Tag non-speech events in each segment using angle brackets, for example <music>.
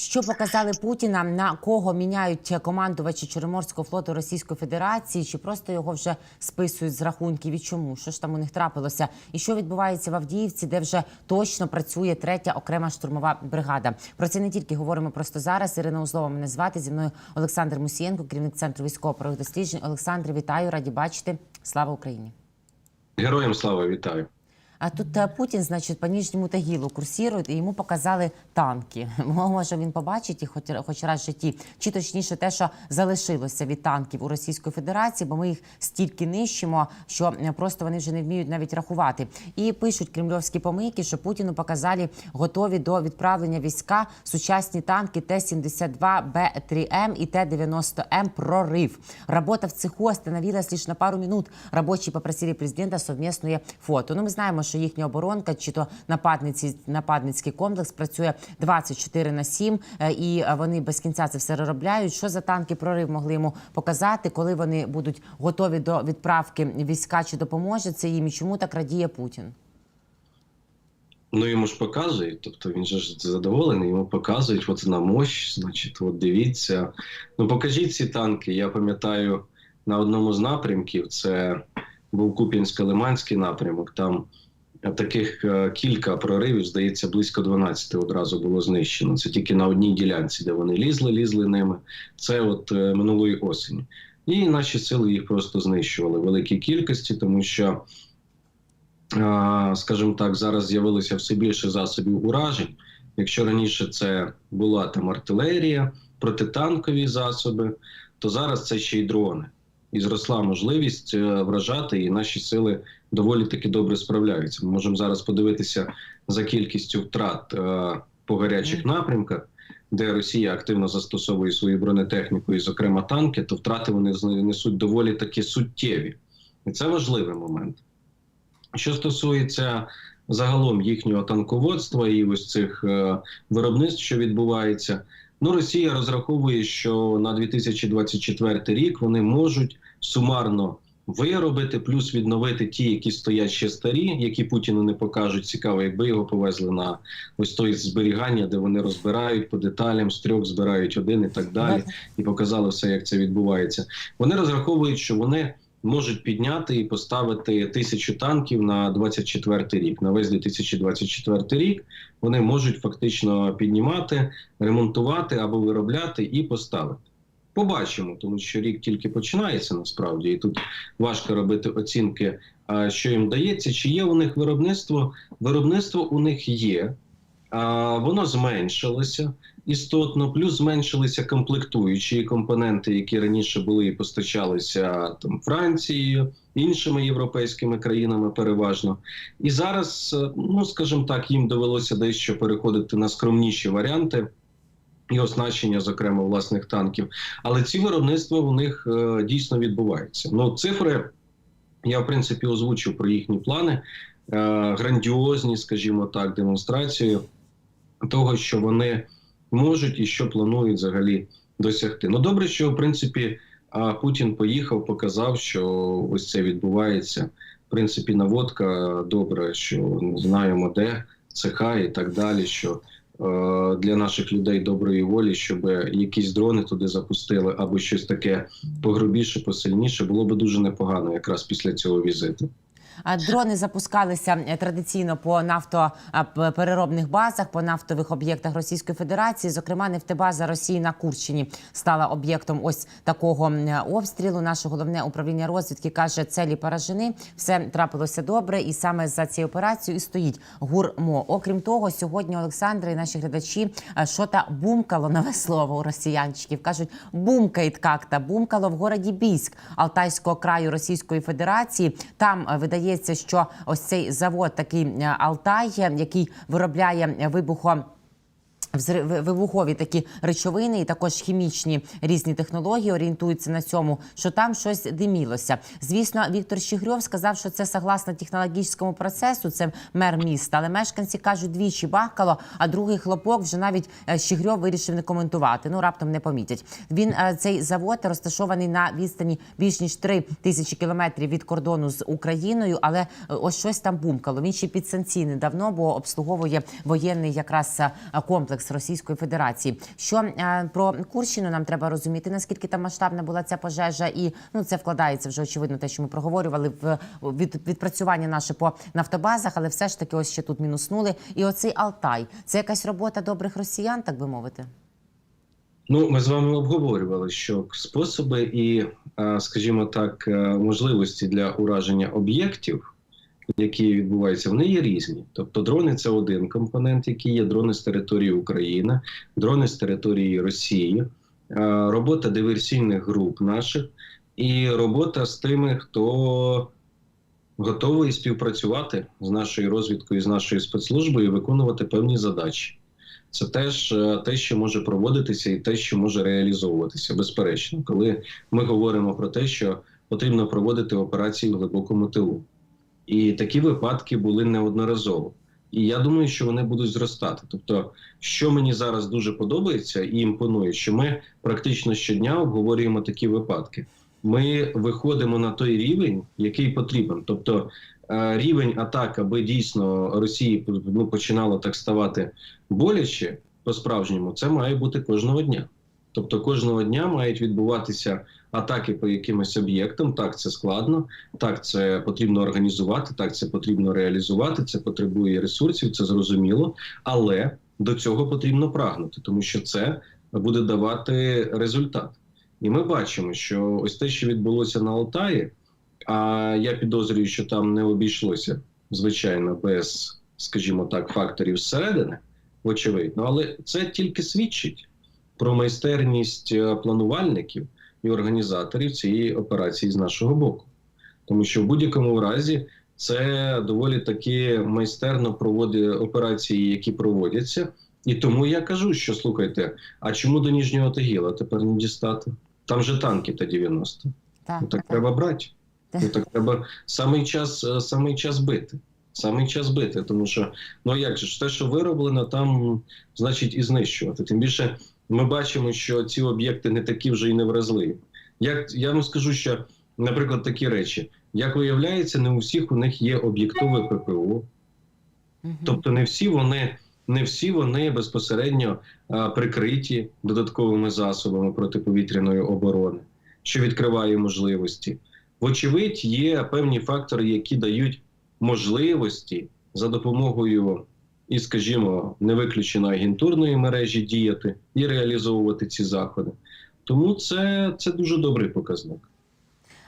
Що показали Путіна, на кого міняють командувачі Чорноморського флоту Російської Федерації, чи просто його вже списують з рахунків? І чому? Що ж там у них трапилося? І що відбувається в Авдіївці, де вже точно працює третя окрема штурмова бригада? Про це не тільки говоримо просто зараз. Ірина Узлова мене звати зі мною Олександр Мусієнко, керівник центру військово-правових досліджень. Олександр, вітаю, раді бачити. Слава Україні! Героям слава вітаю. А тут е, Путін, значить, по Нижньому Тагілу курсірує, і йому показали танки. <laughs> Може, він побачить їх хоч, хоч раз в житті, чи точніше те, що залишилося від танків у Російської Федерації, бо ми їх стільки нищимо, що просто вони вже не вміють навіть рахувати. І пишуть кремльовські помийки, що Путіну показали готові до відправлення війська сучасні танки Т-72Б3М і Т-90М «Прорыв». Работа в цеху остановилась лишь на пару минут. Рабочие попросили президента совместное фото. Ну, ми знаємо, що їхня оборонка, чи то нападниці, нападницький комплекс працює 24 на 7, е, і е, вони без кінця це все розробляють. Що за танки прорив могли йому показати, коли вони будуть готові до відправки війська, чи допоможе це їм, і чому так радіє Путін? Ну йому ж показують, тобто він же ж задоволений, йому показують, от вона мощь, значить, от дивіться. Ну покажіть ці танки. Я пам'ятаю на одному з напрямків, це був Куп'янсько-Лиманський напрямок. Там таких е, кілька проривів, здається, близько 12 одразу було знищено. Це тільки на одній ділянці, де вони лізли, лізли ними. Це от е, минулої осені. І наші сили їх просто знищували в великій кількості, тому що. Скажімо так, зараз з'явилося все більше засобів уражень. Якщо раніше це була там артилерія, протитанкові засоби, то зараз це ще й дрони. І зросла можливість е, вражати, і наші сили доволі таки добре справляються. Ми можемо зараз подивитися за кількістю втрат е, по гарячих напрямках, де Росія активно застосовує свою бронетехніку, і, зокрема, танки, то втрати вони несуть доволі таки суттєві. І це важливий момент. Що стосується загалом їхнього танководства і ось цих е, виробництв, що відбувається, ну Росія розраховує, що на 2024 рік вони можуть сумарно виробити, плюс відновити ті, які стоять ще старі, які Путіну не покажуть. Цікаво, якби його повезли на ось той зберігання, де вони розбирають по деталям, з трьох збирають один і так далі, і показали все, як це відбувається. Вони розраховують, що вони можуть підняти і поставити тисячу танків на 24 рік. На весь 2024 рік вони можуть фактично піднімати, ремонтувати або виробляти і поставити. Побачимо, тому що рік тільки починається насправді, і тут важко робити оцінки, що їм дається. Чи є у них виробництво? Виробництво у них є, воно зменшилося істотно, плюс зменшилися комплектуючі компоненти, які раніше були і постачалися там Францією, іншими європейськими країнами переважно. І зараз, ну скажімо так, їм довелося дещо переходити на скромніші варіанти. І оснащення, зокрема, власних танків, але ці виробництва у них е, дійсно відбуваються. Ну, цифри я в принципі озвучив про їхні плани, е, грандіозні, скажімо так, демонстрацію того, що вони можуть і що планують взагалі досягти. Ну добре, що в принципі Путін поїхав, показав, що ось це відбувається. В принципі, наводка добре, що знаємо, де цеха і так далі. Що для наших людей доброї волі, щоб якісь дрони туди запустили, або щось таке погрубіше, посильніше, було би дуже непогано якраз після цього візиту. Дрони запускалися е, традиційно по нафтопереробних базах, по нафтових об'єктах Російської Федерації. Зокрема, нефтебаза Росії на Курщині стала об'єктом ось такого обстрілу. Наше головне управління розвідки каже, целі поражені, все трапилося добре, і саме за цією операцією і стоїть гурмо. Окрім того, сьогодні Олександр і наші глядачі е, що та бумкало <laughs> нове слово у росіянчиків. кажуть, бумкають как-то, бумкало в городі Бійськ Алтайського краю Російської Федерації. Там е, видається, що ось цей завод, такий е, Алтай, який виробляє вибухо. Вибухові такі речовини, і також хімічні різні технології орієнтуються на цьому, що там щось димілося. Звісно, Віктор Щігрьов сказав, що це согласно технологічному процесу, це мер міста. Але мешканці кажуть, двічі бахкало, а другий хлопок вже навіть е, Щігрьов вирішив не коментувати. Ну раптом не помітять. Він е, цей завод розташований на відстані більш ніж 3 тисячі кілометрів від кордону з Україною, але е, ось щось там бумкало. Він ще підсанкційний давно, бо обслуговує воєнний якраз е, комплекс Російської Федерації. Що е, про Курщину нам треба розуміти, наскільки там масштабна була ця пожежа, і ну це вкладається вже очевидно, те, що ми проговорювали в від, відпрацювання наше по нафтобазах, але все ж таки, ось ще тут мінуснули. І оцей Алтай це якась робота добрих росіян, так би мовити. Ну, ми з вами обговорювали, що способи і, е, скажімо так, е, можливості для ураження об'єктів, які відбуваються, вони є різні. Тобто, дрони це один компонент, який є дрони з території України, дрони з території Росії, е, робота диверсійних груп наших і робота з тими, хто готовий співпрацювати з нашою розвідкою, з нашою спецслужбою і виконувати певні задачі. Це теж е, те, що може проводитися, і те, що може реалізовуватися, безперечно, коли ми говоримо про те, що потрібно проводити операції в глибокому тилу. І такі випадки були неодноразово. І я думаю, що вони будуть зростати. Тобто, що мені зараз дуже подобається і імпонує, що ми практично щодня обговорюємо такі випадки. Ми виходимо на той рівень, який потрібен. Тобто е, рівень атак, аби дійсно Росії ну, починало так ставати боляче по-справжньому, це має бути кожного дня. Тобто кожного дня мають відбуватися атаки по якимось об'єктам. Так, це складно, так це потрібно організувати, так це потрібно реалізувати. Це потребує ресурсів, це зрозуміло, але до цього потрібно прагнути, тому що це буде давати результат. І ми бачимо, що ось те, що відбулося на Алтаї, а я підозрюю, що там не обійшлося звичайно без, скажімо так, факторів зсередини, очевидно, але це тільки свідчить про майстерність е, планувальників і організаторів цієї операції з нашого боку. Тому що в будь-якому разі це доволі таки майстерно проводить операції, які проводяться. І тому я кажу, що слухайте, а чому до Ніжнього Тагіла тепер не дістати? Там же танки та 90. Так, Ну так треба брати. Так. Ну так треба самий час, е, самий час бити. Самий час бити, тому що ну як же ж те, що вироблено, там значить і знищувати. Тим більше ми бачимо, що ці об'єкти не такі вже й невразливі. Як я вам скажу, що, наприклад, такі речі, як виявляється, не у всіх у них є об'єктове ППО, Тобто не всі вони не всі вони безпосередньо а, прикриті додатковими засобами протиповітряної оборони, що відкриває можливості. Вочевидь, є певні фактори, які дають можливості за допомогою і, скажімо, не виключено агентурної мережі діяти і реалізовувати ці заходи. Тому це, це дуже добрий показник.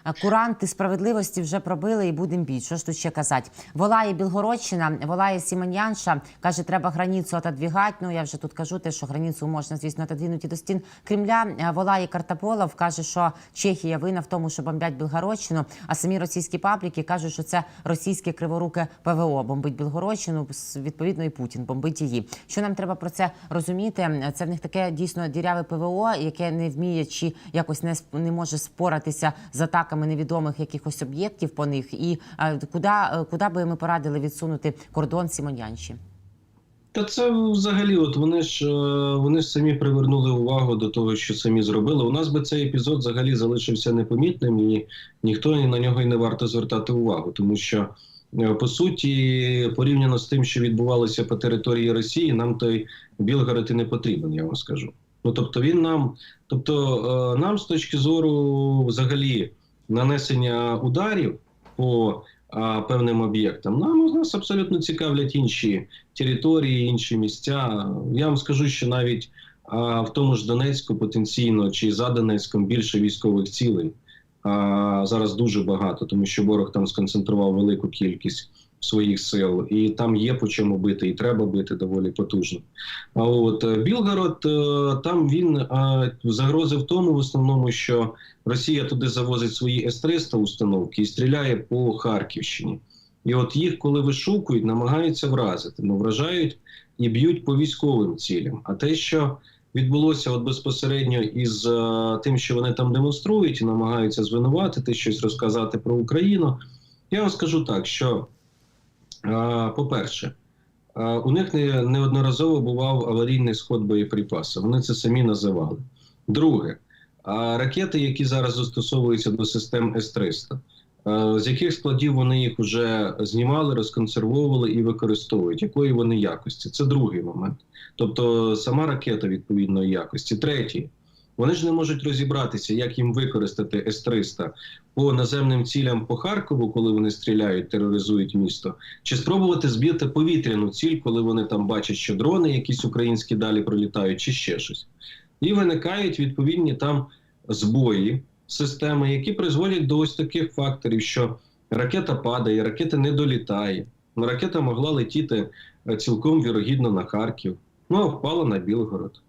А Куранти справедливості вже пробили і будемо більше. Що ж тут ще казати? Волає Білгородщина, волає Сімонянша, каже, треба границю отодвігати. Ну я вже тут кажу, те, що границю можна, звісно, отодвинути до стін Кремля. Волає Картаполов каже, що Чехія винна в тому, що бомблять Білгородщину. А самі російські пабліки кажуть, що це російське криворуке ПВО бомбить Білгородщину. Відповідно, і Путін бомбить її. Що нам треба про це розуміти? Це в них таке дійсно діряве ПВО, яке не вміє чи якось не не може споратися з атаками невідомих якихось об'єктів по них. І е, куди, е, куди би ми порадили відсунути кордон Сімонянші? Та це взагалі, от вони ж е, вони ж самі привернули увагу до того, що самі зробили. У нас би цей епізод взагалі залишився непомітним, і ніхто на нього й не варто звертати увагу, тому що по суті, порівняно з тим, що відбувалося по території Росії, нам той Білгород і не потрібен, я вам скажу. Ну тобто, він нам, тобто, нам з точки зору взагалі нанесення ударів по а, певним об'єктам, нам нас абсолютно цікавлять інші території, інші місця. Я вам скажу, що навіть а, в тому ж Донецьку потенційно чи за Донецьком більше військових цілей. А, зараз дуже багато, тому що ворог там сконцентрував велику кількість своїх сил, і там є по чому бити, і треба бити доволі потужно. А от е, Білгород е, там він е, загрози в тому, в основному, що Росія туди завозить свої С-300 установки і стріляє по Харківщині. І от їх, коли вишукують, намагаються вразити, ну вражають і б'ють по військовим цілям. А те, що відбулося от безпосередньо із е, тим, що вони там демонструють і намагаються звинуватити щось розказати про Україну, я вам скажу так, що, по-перше, у них неодноразово бував аварійний сход боєприпасів. Вони це самі називали. Друге, ракети, які зараз застосовуються до систем С-300, е, з яких складів вони їх вже знімали, розконсервовували і використовують, якої вони якості? Це другий момент. Тобто сама ракета відповідної якості. Третій, вони ж не можуть розібратися, як їм використати С-300 по наземним цілям по Харкову, коли вони стріляють, тероризують місто, чи спробувати збити повітряну ціль, коли вони там бачать, що дрони якісь українські далі пролітають, чи ще щось. І виникають відповідні там збої системи, які призводять до ось таких факторів, що ракета падає, ракета не долітає. Ну, ракета могла летіти е, цілком вірогідно на Харків, ну а впала на Білгород.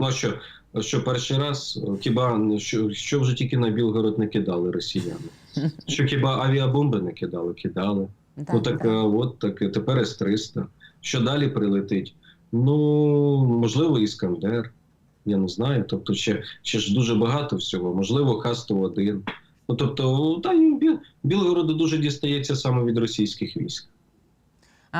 Ну а що, що перший раз, е, хіба що, що вже тільки на Білгород не кидали росіяни? <laughs> Що хіба авіабомби не кидали? Кидали. Да, ну так, да. е, от так, е, тепер С-300. Що далі прилетить? Ну, можливо, Іскандер. Я не знаю. Тобто, ще, ще ж дуже багато всього. Можливо, Х-101. Ну, тобто, та, Біл- Білгороду дуже дістається саме від російських військ.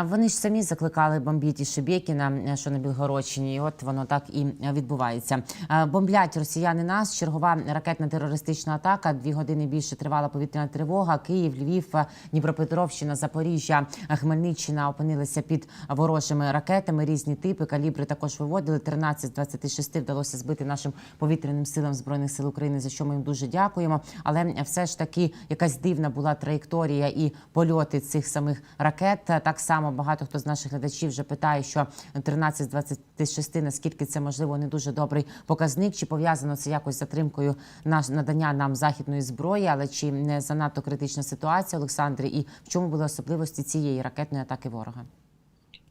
Вони ж самі закликали бомбити Шебєкіна, е, що на Білгородщині, і от воно так і е, відбувається. Е, Бомблять росіяни нас. Чергова ракетна терористична атака. Дві години більше тривала повітряна тривога. Київ, Львів, Дніпропетровщина, Запоріжжя, Хмельниччина опинилися під ворожими ракетами. Різні типи калібри також виводили. 13 з 26 вдалося збити нашим повітряним силам збройних сил України. За що ми їм дуже дякуємо. Але все ж таки якась дивна була траєкторія і польоти цих самих ракет. Так само багато хто з наших глядачів вже питає, що 13 з 26, наскільки це можливо не дуже добрий показник, чи пов'язано це якось з затримкою надання нам західної зброї, але чи не занадто критична ситуація, Олександре, і в чому були особливості цієї ракетної атаки ворога?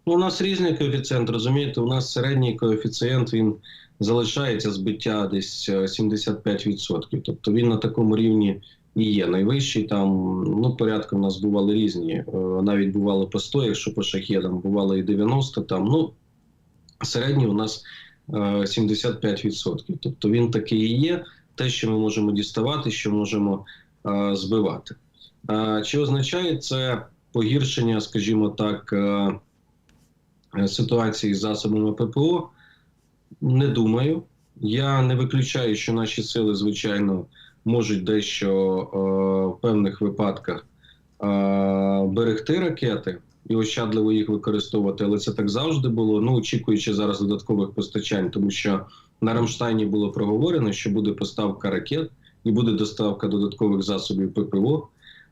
Ну, у нас різний коефіцієнт, розумієте, у нас середній коефіцієнт він залишається збиття десь е, 75%. Тобто він на такому рівні і є. Найвищий там, ну, порядки у нас бували різні. Е, Навіть бувало по 100, якщо по шахедам, бувало і 90 там. Ну, середній у нас е, 75%. Тобто він такий і є. Те, що ми можемо діставати, що можемо е, збивати. Е, Чи означає це погіршення, скажімо так, е, е, ситуації з засобами ППО? Не думаю. Я не виключаю, що наші сили, звичайно, можуть дещо е, в певних випадках е, берегти ракети і ощадливо їх використовувати, але це так завжди було. Ну, очікуючи зараз додаткових постачань, тому що на Рамштайні було проговорено, що буде поставка ракет і буде доставка додаткових засобів ППО,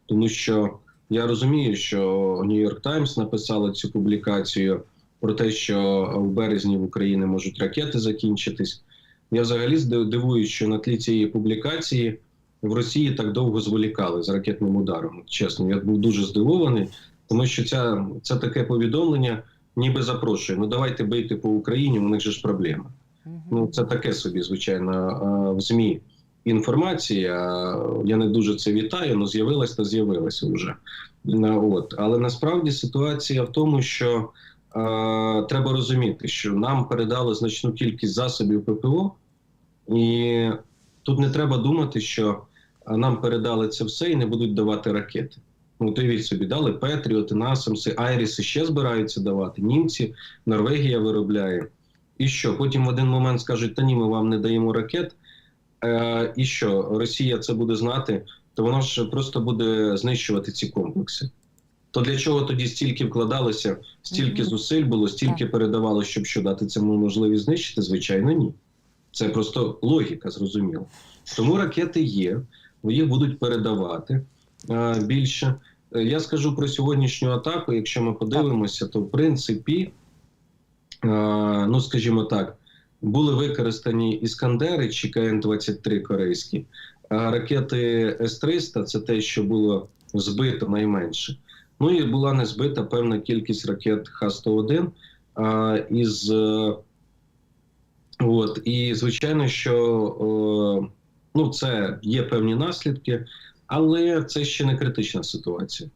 тому що я розумію, що Нью-Йорк Таймс написала цю публікацію про те, що в березні в Україні можуть ракети закінчитись. Я взагалі дивуюсь, що на тлі цієї публікації в Росії так довго зволікали з ракетним ударом. Чесно, я був дуже здивований, тому що ця, це таке повідомлення ніби запрошує. Ну давайте бийте по Україні, у них же ж проблема. Ну це таке собі, звичайно, в ЗМІ інформація. Я не дуже це вітаю, але з'явилась та з'явилася вже. Е, От. Але насправді ситуація в тому, що е, треба розуміти, що нам передали значну кількість засобів ППО, і тут не треба думати, що е, нам передали це все і не будуть давати ракети. Ну, уявіть собі, дали Петріоти, Насамси, Айріси ще збираються давати. Німці, Норвегія виробляє. І що? Потім в один момент скажуть: та ні, ми вам не даємо ракет. Е, і що Росія це буде знати, то вона ж просто буде знищувати ці комплекси. То для чого тоді стільки вкладалося, стільки Мгм. зусиль було, стільки Так. передавало, щоб що дати цьому можливість знищити? Звичайно, ні. Це просто логіка, зрозуміло. Тому ракети є, їх будуть передавати е, більше. Е, Я скажу про сьогоднішню атаку. Якщо ми подивимося, то в принципі, е, ну скажімо так, були використані іскандери чи КН-23 корейські. А ракети С-300 це те, що було збито найменше. Ну і була не збита певна кількість ракет Х-101 а, із. От, і звичайно, що е, ну, це є певні наслідки, але це ще не критична ситуація.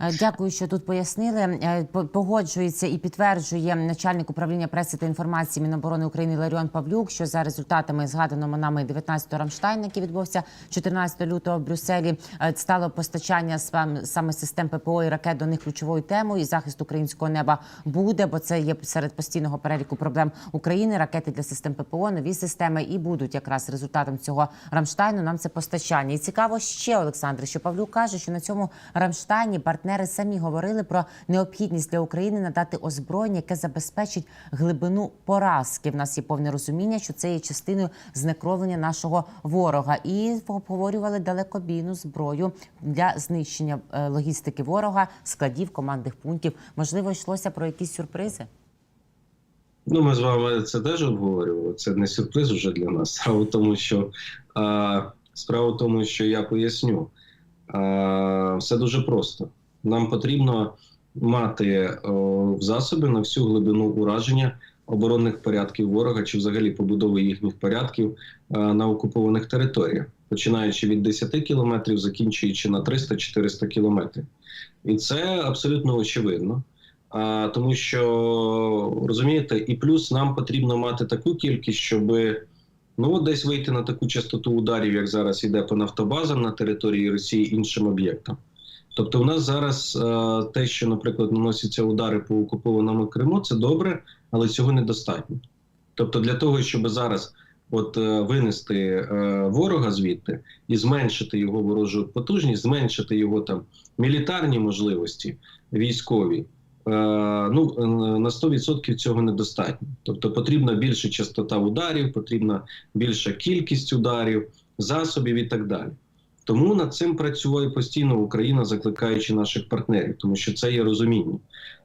Е, Дякую, що тут пояснили. Е, Погоджується і підтверджує начальник управління преси та інформації Міноборони України Ларіон Павлюк, що за результатами згаданого нами 19-го Рамштайн, який відбувся 14 лютого в Брюсселі, е, стало постачання сам- саме систем ППО і ракет до них ключовою темою. І захист українського неба буде, бо це є серед постійного переліку проблем України. Ракети для систем ППО, нові системи і будуть якраз результатом цього Рамштайну. Нам це постачання. І цікаво ще, Олександр, що Павлюк каже, що на цьому Рамштайні партнери самі говорили про необхідність для України надати озброєння, яке забезпечить глибину поразки. В нас є повне розуміння, що це є частиною знекровлення нашого ворога, і обговорювали далекобійну зброю для знищення е, логістики ворога, складів, командних пунктів. Можливо, йшлося про якісь сюрпризи. Ну, ми з вами це теж обговорювали. Це не сюрприз вже для нас. Справа в тому, що а, справа в тому, що я поясню. А, все дуже просто. Нам потрібно мати в засоби на всю глибину ураження оборонних порядків ворога чи взагалі побудови їхніх порядків на окупованих територіях, починаючи від 10 кілометрів, закінчуючи на 300-400 кілометрів. І це абсолютно очевидно. А, тому що розумієте, і плюс нам потрібно мати таку кількість, щоб ну десь вийти на таку частоту ударів, як зараз іде по нафтобазам на території Росії іншим об'єктам. Тобто, у нас зараз е, те, що, наприклад, наносяться удари по окупованому Криму, це добре, але цього недостатньо. Тобто, для того, щоб зараз от е, винести е, ворога звідти і зменшити його ворожу потужність, зменшити його там мілітарні можливості військові. Е, ну е, на 100% цього недостатньо. Тобто потрібна більша частота ударів, потрібна більша кількість ударів, засобів і так далі. Тому над цим працює постійно Україна, закликаючи наших партнерів, тому що це є розуміння.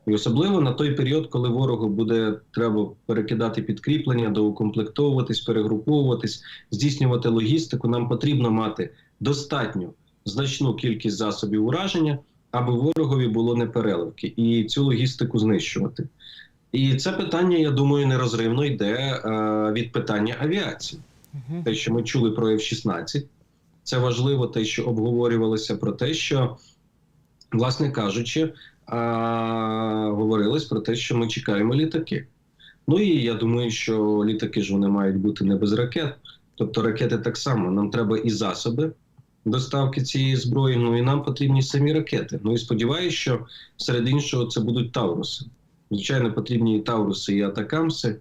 І особливо на той період, коли ворогу буде треба перекидати підкріплення, доукомплектовуватись, перегруповуватись, здійснювати логістику, нам потрібно мати достатньо значну кількість засобів ураження, аби ворогові було непереливки і цю логістику знищувати. І це питання, я думаю, нерозривно йде е, від питання авіації. Те, що ми чули про F-16, це важливо, те, що обговорювалося про те, що, власне кажучи, а, говорилось про те, що ми чекаємо літаки. Ну і я думаю, що літаки ж вони мають бути не без ракет. Тобто ракети так само. Нам треба і засоби доставки цієї зброї, ну і нам потрібні самі ракети. Ну і сподіваюся, що серед іншого це будуть Тауруси. Звичайно, потрібні і Тауруси, і Атакамси,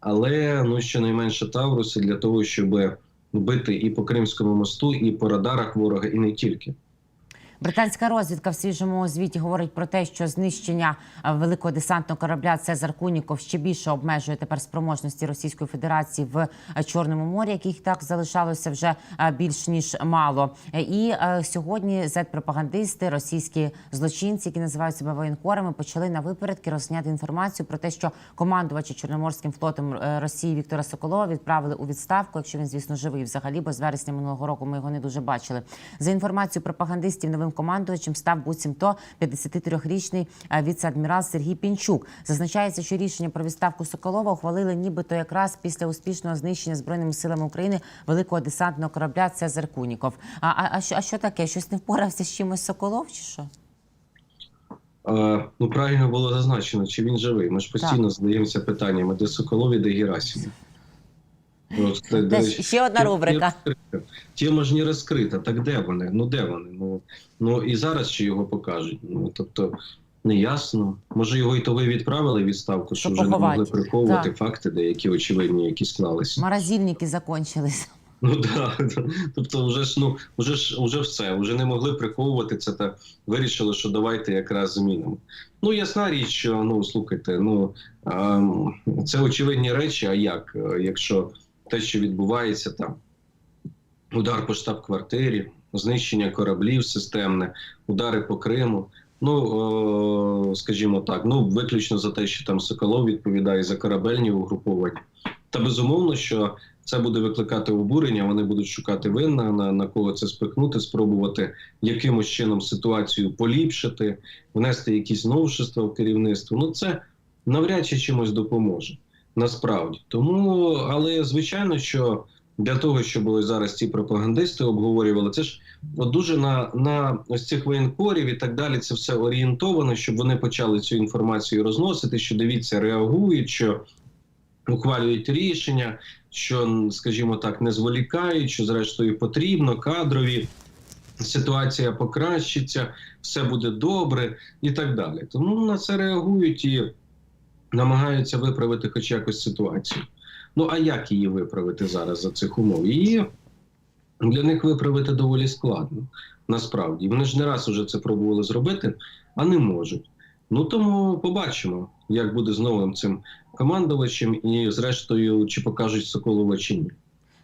але ну щонайменше Тауруси для того, щоб бити і по Кримському мосту, і по радарах ворога, і не тільки. Британська розвідка в свіжому звіті говорить про те, що знищення е, великого десантного корабля Цезар Куніков ще більше обмежує тепер спроможності Російської Федерації в е, Чорному морі, яких так залишалося вже е, більш ніж мало. І сьогодні зет-пропагандисти, російські злочинці, які називають себе воєнкорами, почали на випередки розняти інформацію про те, що командувача Чорноморським флотом Росії Віктора Соколова відправили у відставку, якщо він, звісно, живий взагалі, бо з вересня минулого року ми його не дуже бачили. За інформацією пропагандистів, новим командувачем став буцімто 53-річний е, віце-адмірал Сергій Пінчук. Зазначається, що рішення про відставку Соколова ухвалили нібито якраз після успішного знищення збройними силами України великого десантного корабля Цезар Куніков. А, а, а, що, а що таке? Щось не впорався з чимось Соколов, чи що? Е, ну, правильно було зазначено, чи він живий. Ми ж постійно задаємося питаннями, де Соколові, де Герасимов. Теж речі, ще одна рубрика. Тема ж не розкрита. Так де вони? Ну де вони? Ну, ну і зараз ще його покажуть. Ну тобто неясно. Може його і того й відправили відставку, що вже не могли приховувати Так. факти, деякі очевидні, які склалися. Морозильники закончились. Ну да, да. тобто, вже ж ну вже ж уже все, вже не могли приховувати це та вирішили, що давайте якраз змінимо. Ну ясна річ, що ну слухайте, ну ем, це очевидні речі. А як, Е, якщо те, що відбувається там, удар по штаб-квартирі, знищення кораблів системне, удари по Криму. Ну, скажімо так, ну виключно за те, що там Соколов відповідає за корабельні угруповання. Та безумовно, що це буде викликати обурення. Вони будуть шукати винна на, на кого це спихнути, спробувати якимось чином ситуацію поліпшити, внести якісь новшества в керівництво. Ну це навряд чи чимось допоможе насправді. Тому, але звичайно, що для того, щоб зараз ці пропагандисти обговорювали. Це ж дуже на, на ось цих воєнкорів і так далі. Це все орієнтовано, щоб вони почали цю інформацію розносити. Що дивіться, реагують, що ухвалюють рішення, що, скажімо так, не зволікають, що зрештою потрібно, кадрові. Ситуація покращиться, все буде добре і так далі. Тому на це реагують і намагаються виправити хоч якось ситуацію. Ну а як її виправити зараз за цих умов? Її для них виправити доволі складно. Насправді вони ж не раз уже це пробували зробити, а не можуть. Ну тому побачимо, як буде з новим цим командувачем, і зрештою, чи покажуть Соколова чи ні.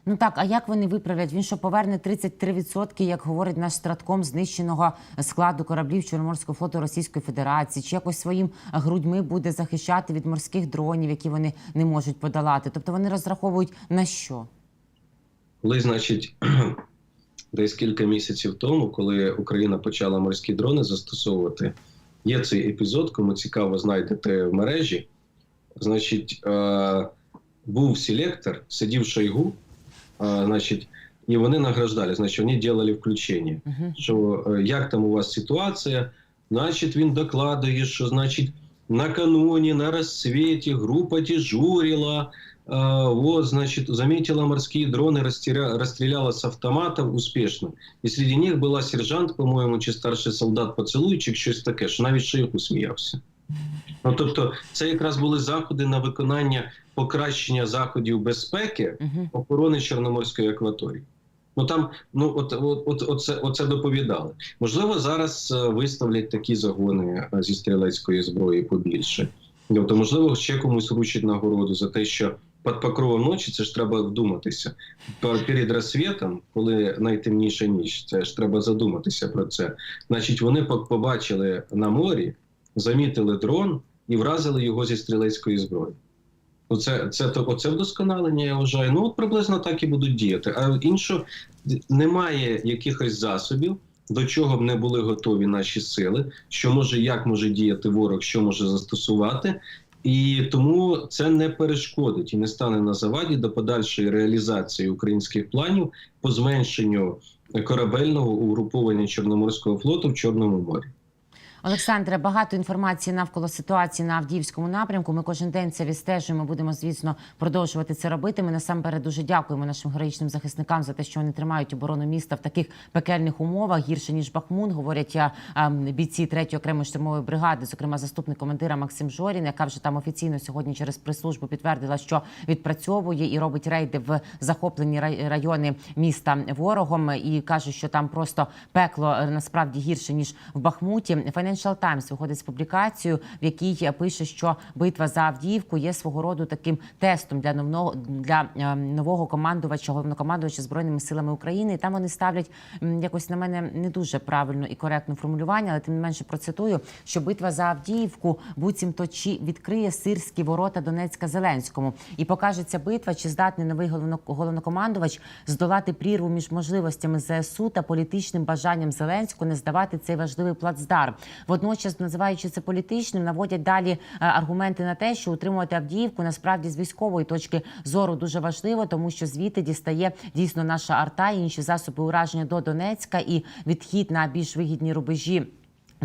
Ну так, а як вони виправлять? Він що поверне 33%, як говорить наш стратком знищеного складу кораблів Чорноморського флоту Російської Федерації, чи якось своїм грудьми буде захищати від морських дронів, які вони не можуть подолати? Тобто вони розраховують на що? Коли, значить, <clears throat> десь кілька місяців тому, коли Україна почала морські дрони застосовувати, є цей епізод, кому цікаво, знайдете в мережі. Значить, е, був селектор, сидів Шойгу, значить, і вони награждали, значить, вони робили включення. Угу. що е, як там у вас ситуація, значить він докладує, що значить накануне на рассвете группа дежурила, вот, значит, заметила морские дроны, растеря- расстреляла с автоматов успешно. І среди них була сержант, по-моєму, чи старший солдат поцілуйчик, щось таке, що навіть Шойгу сміявся. Ну, тобто, це якраз були заходи на виконання покращення заходів безпеки охорони Чорноморської акваторії. Ну там, ну от, от, от оце, оце доповідали. Можливо, зараз е, виставлять такі загони е, зі стрілецької зброї побільше. Тобто, можливо, ще комусь вручать нагороду за те, що під покровом ночі це ж треба вдуматися. Перед розсвітом, коли найтемніша ніч, це ж треба задуматися про це. Значить, вони побачили на морі, замітили дрон і вразили його зі стрілецької зброї. Оце, це, то, оце вдосконалення, я вважаю. Ну, от приблизно так і будуть діяти. А іншого немає якихось засобів, до чого б не були готові наші сили, що може, як може діяти ворог, що може застосувати. І тому це не перешкодить і не стане на заваді до подальшої реалізації українських планів по зменшенню корабельного угруповання Чорноморського флоту в Чорному морі. Олександре, багато інформації навколо ситуації на Авдіївському напрямку. Ми кожен день це відстежуємо. Будемо, звісно, продовжувати це робити. Ми насамперед дуже дякуємо нашим героїчним захисникам за те, що вони тримають оборону міста в таких пекельних умовах, гірше ніж Бахмун. Говорять а, а, бійці 3-ї окремої штурмової бригади, зокрема заступник командира Максим Жорін, яка вже там офіційно сьогодні через прес-службу підтвердила, що відпрацьовує і робить рейди в захоплені рай- райони міста ворогом. І каже, що там просто пекло е, насправді гірше ніж в Бахмуті. Financial Times виходить з публікацією, в якій пише, що битва за Авдіївку є свого роду таким тестом для нового для е, нового командувача, головнокомандувача збройними силами України. І там вони ставлять якось на мене не дуже правильно і коректно формулювання, але тим не менше процитую, що битва за Авдіївку буцімто чи відкриє сирські ворота Донецька Зеленському і покаже ця битва, чи здатний новий головно- головнокомандувач здолати прірву між можливостями ЗСУ та політичним бажанням Зеленського не здавати цей важливий плацдарм. Водночас, називаючи це політичним, наводять далі е, аргументи на те, що утримувати Авдіївку насправді з військової точки зору дуже важливо, тому що звідти дістає дійсно наша арта і інші засоби ураження до Донецька і відхід на більш вигідні рубежі.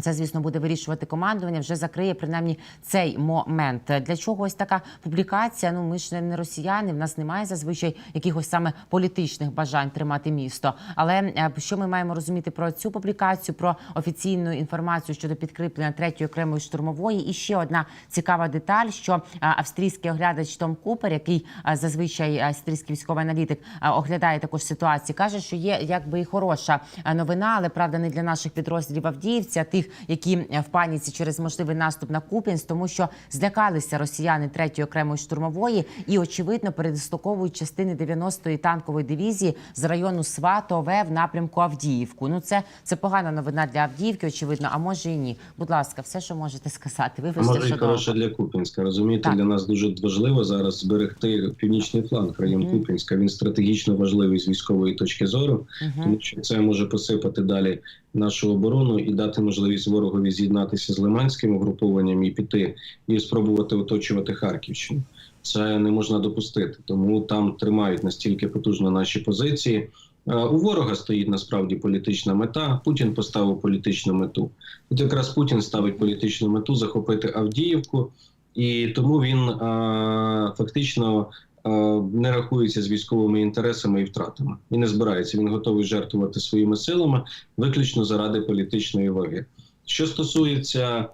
Це, звісно, буде вирішувати командування. Вже закриє принаймні цей момент. Для чого ось така публікація? Ну ми ж не- росіяни. В нас немає зазвичай якихось саме політичних бажань тримати місто. Але е, що ми маємо розуміти про цю публікацію, про офіційну інформацію щодо підкріплення третьої окремої штурмової? І ще одна цікава деталь: що е, австрійський оглядач Том Купер, який е, зазвичай австрійський військовий аналітик оглядає також ситуації, каже, що є якби і хороша новина, але правда не для наших підрозділів Авдіївці, а тих, які е, в паніці через можливий наступ на Куп'янськ, тому що злякалися росіяни третьої окремої штурмової і очевидно передислоковують частини 90-ї танкової дивізії з району Сватове в напрямку Авдіївку. Ну це це погана новина для Авдіївки, очевидно. А може і ні. Будь ласка, все, що можете сказати. Вибачте, може і хороша для Купінська. Розумієте, Так. для нас дуже важливо зараз зберегти північний фланг район Мгм. Купінська. Він стратегічно важливий з військової точки зору, Мгм. тому що це може посипати далі нашу оборону і дати можливість можливість ворогові з'єднатися з лиманським угрупованням і піти і спробувати оточувати Харківщину. Це не можна допустити, тому там тримають настільки потужно наші позиції. Е, У ворога стоїть насправді політична мета. Путін поставив політичну мету. От якраз Путін ставить політичну мету захопити Авдіївку, і тому він е, фактично е, не рахується з військовими інтересами і втратами. І не збирається. Він готовий жертвувати своїми силами виключно заради політичної ваги. Що стосується е,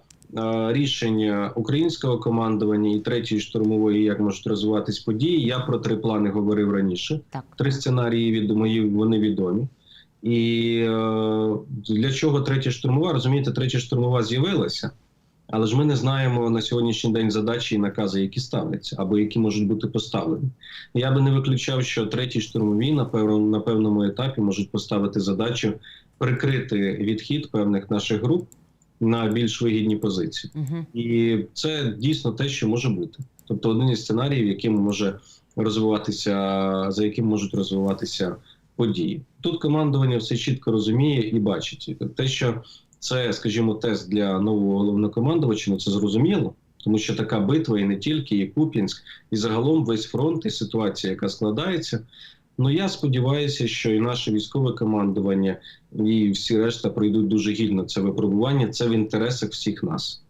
рішення українського командування і третьої штурмової, як можуть розвиватись події, я про три плани говорив раніше. Так. Три сценарії від мої вони відомі. І е, для чого третя штурмова? Розумієте, третя штурмова з'явилася, але ж ми не знаємо на сьогоднішній день задачі і накази, які ставляться, або які можуть бути поставлені. Я би не виключав, що третій штурмові на певному, на певному етапі можуть поставити задачу прикрити відхід певних наших груп на більш вигідні позиції. Угу. І це дійсно те, що може бути. Тобто один із сценаріїв, яким може розвиватися, за яким можуть розвиватися події. Тут командування все чітко розуміє і бачить. Те, що це, скажімо, тест для нового головнокомандувача, ну це зрозуміло. Тому що така битва і не тільки, і Куп'янськ, і загалом весь фронт, і ситуація, яка складається. Ну я сподіваюся, що і наше військове командування, і всі решта пройдуть дуже гідно це випробування. Це в інтересах всіх нас.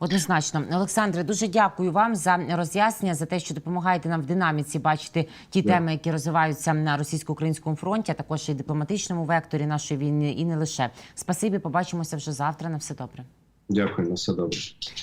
Однозначно, Олександре, дуже дякую вам за роз'яснення за те, що допомагаєте нам в динаміці бачити ті Дякую. теми, які розвиваються на російсько-українському фронті, а також і дипломатичному векторі нашої війни, і не лише. Спасибі, побачимося вже завтра. На все добре. Дякую на все добре.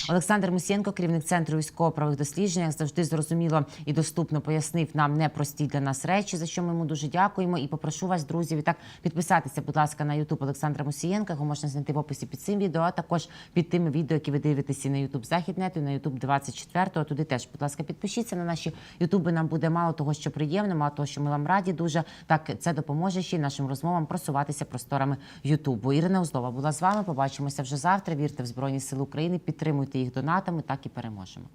Олександр Мусієнко, керівник центру військово-правих досліджень, як завжди зрозуміло і доступно пояснив нам непрості для нас речі, за що ми йому дуже дякуємо. І попрошу вас, друзі, відтак підписатися, будь ласка, на Ютуб Олександра Мусієнка. Його можна знайти в описі під цим відео, а також під тими відео, які ви дивитеся на Ютуб Західнет і на Ютуб 24 Туди теж, будь ласка, підпишіться на наші Ютуби. Нам буде мало того, що приємно, мало того, що ми вам раді дуже. Так це допоможе ще нашим розмовам просуватися просторами Ютубу. Ірина Узлова була з вами. Побачимося вже завтра. Вірте в Збройні Сили України. Підтримуйте їх донатами. Так і переможемо.